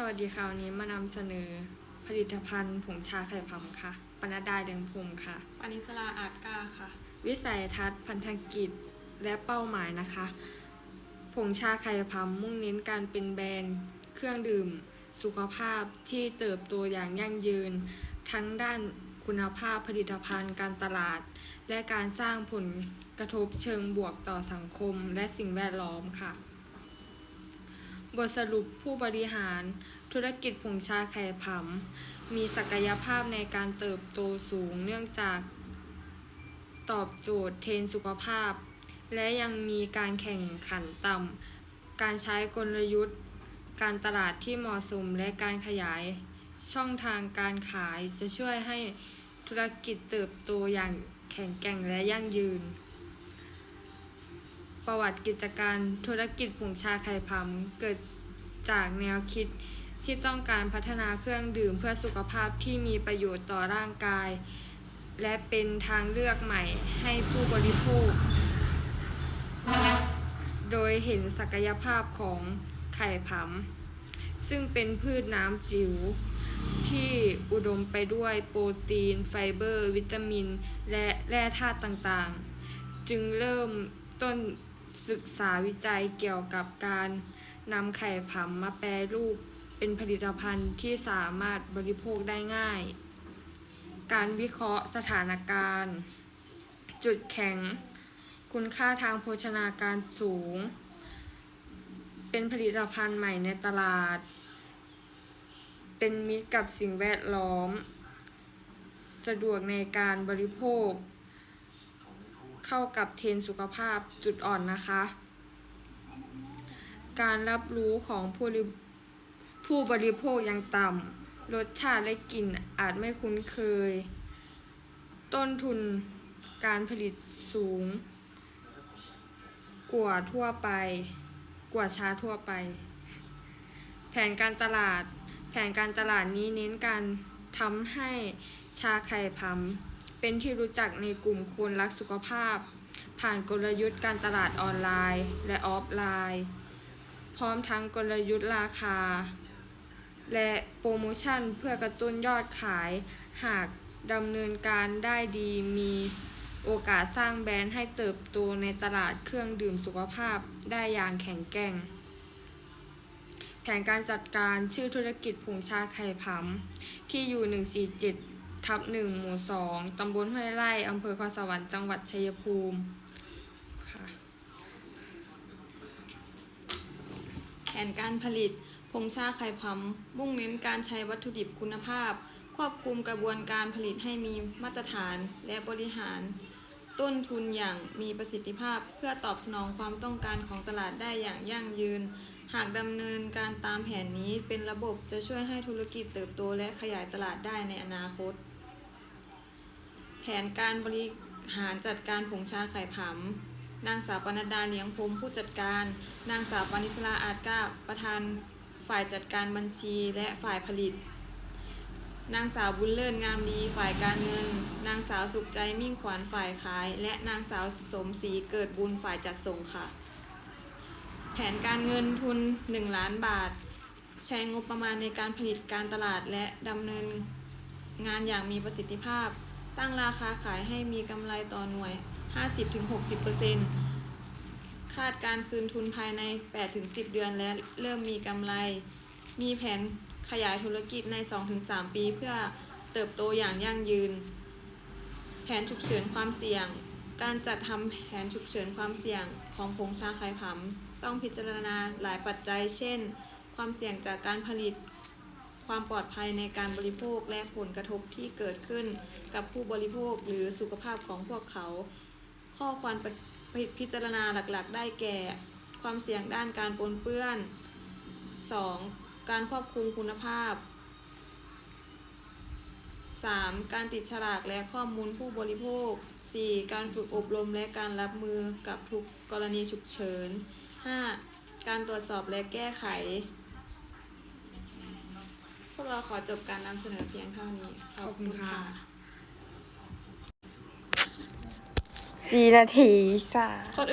สวัสดีค่ะวันนี้มานำเสนอผลิตภัณฑ์ผงชาไข่พำค่ะปนดดาเดืองภูมิค่ะปานิสลาอาร์ตกาค่ะ วิสัยทัศน์พันธกิจและเป้าหมายนะคะ ผงชาไข่พำมุ่งเน้นการเป็นแบรนด์ เครื่องดื่ม สุขภาพที่เติบโตอย่างยั่งยืน ทั้งด้านคุณภาพผลิตภัณฑ์การตลาด และการสร้างผลกระทบเชิงบวกต่อสังคมและสิ่งแวดล้อมค่ะ บทสรุปผู้บริหารธุรกิจผงชาไข่ผำมีศักยภาพในการเติบโตสูงเนื่องจากตอบโจทย์เทรนสุขภาพ และยังมีการแข่งขันต่ำ การใช้กลยุทธ์ การตลาดที่เหมาะสมและการขยาย ช่องทางการขายจะช่วยให้ธุรกิจเติบโตอย่างแข็งแกร่งและยั่งยืน ประวัติกิจการธุรกิจผงชาไข่พำเกิด จากแนวคิดที่ต้องการพัฒนาเครื่องดื่มเพื่อสุขภาพที่มีประโยชน์ต่อร่างกาย และเป็นทางเลือกใหม่ให้ผู้บริโภค โดยเห็นศักยภาพของไข่ผำซึ่งเป็นพืชน้ำจิ๋วที่อุดมไปด้วยโปรตีน ไฟเบอร์ วิตามิน และแร่ธาตุต่างๆ จึงเริ่มต้นศึกษาวิจัยเกี่ยวกับการ นำไข่ผำมาแปรรูปเป็นผลิตภัณฑ์ที่สามารถบริโภคได้ง่าย การวิเคราะห์สถานการณ์ จุดแข็ง คุณค่าทางโภชนาการสูง เป็นผลิตภัณฑ์ใหม่ในตลาด เป็นมิตรกับสิ่งแวดล้อม สะดวกในการบริโภค เข้ากับเทรนสุขภาพจุดอ่อนนะคะ การรับรู้ของผู้ผู้บริโภคยังต่ำรสชาติและกลิ่นอาจไม่คุ้นเคย ต้นทุนการผลิตสูง กว่าทั่วไป กว่าชาทั่วไป แผนการตลาด แผนการตลาดนี้เน้นการทำให้ชาไข่พำเป็นที่รู้จักในกลุ่มคนรักสุขภาพ ผ่านกลยุทธ์การตลาดออนไลน์ และออฟไลน์ พร้อมทั้งกลยุทธ์ราคา และโปรโมชั่นเพื่อกระตุ้นยอดขาย หากดำเนินการได้ดีมีโอกาสสร้างแบรนด์ให้เติบโตในตลาดเครื่องดื่มสุขภาพได้อย่างแข็งแกร่ง แผนการจัดการชื่อธุรกิจผงชาไข่ผำที่อยู่ 147 ทับ 1 หมู่ 2 ตำบลห้วยไร่ อำเภอคอนสวรรค์ จังหวัดชัยภูมิค่ะ แผ นการผลิต ผงชาไข่พำมุ่งเน้นการใช้วัตถุดิบคุณภาพ ควบคุมกระบวนการผลิตให้มีมาตรฐานและบริหาร ต้นทุนอย่างมีประสิทธิภาพ เพื่อตอบสนองความต้องการของตลาดได้อย่างยั่งยืน หากดำเนินการตามแผนนี้เป็นระบบจะช่วยให้ธุรกิจเติบโตและขยายตลาดได้ในอนาคต แผนการบริหารจัดการผงชาไข่ผำ นางสาวปนัดดาเลี้ยงพรมผู้จัดการ นางสาวปานิสลาอาจก้าประธานฝ่ายจัดการบัญชีและฝ่ายผลิต นางสาวบุญเลิศงามดีฝ่ายการเงิน นางสาวสุขใจมิ่งขวัญฝ่ายขาย และนางสาวสมศรีเกิดบุญฝ่ายจัดส่งค่ะ แผนการเงินทุน 1 ล้านบาท ใช้งบประมาณในการผลิตการตลาดและดำเนินงานอย่างมีประสิทธิภาพ ตั้งราคาขายให้มีกำไรต่อหน่วย 50-60%คาดการคืนทุนภายใน 8-10 เดือนและเริ่มมีกำไร มีแผนขยายธุรกิจใน 2-3 ปีเพื่อเติบโตอย่างยั่งยืน แผนฉุกเฉินความเสี่ยง การจัดทำแผนฉุกเฉินความเสี่ยงของผงชาไข่ผำต้องพิจารณาหลายปัจจัย เช่น ความเสี่ยงจากการผลิต ความปลอดภัยในการบริโภคและผลกระทบที่เกิดขึ้นกับผู้บริโภคหรือสุขภาพของพวกเขา ข้อควรพิจารณาหลักๆ ได้แก่ ความเสี่ยงด้านการปนเปื้อน 2. การควบคุมคุณภาพ 3. การติดฉลากและข้อมูลผู้บริโภค 4. การฝึกอบรมและการรับมือกับทุกกรณีฉุกเฉิน 5. การตรวจสอบและแก้ไข พวกเราขอจบการนำเสนอเพียงเท่านี้ ขอบคุณค่ะ สี่นาทีค่ะคน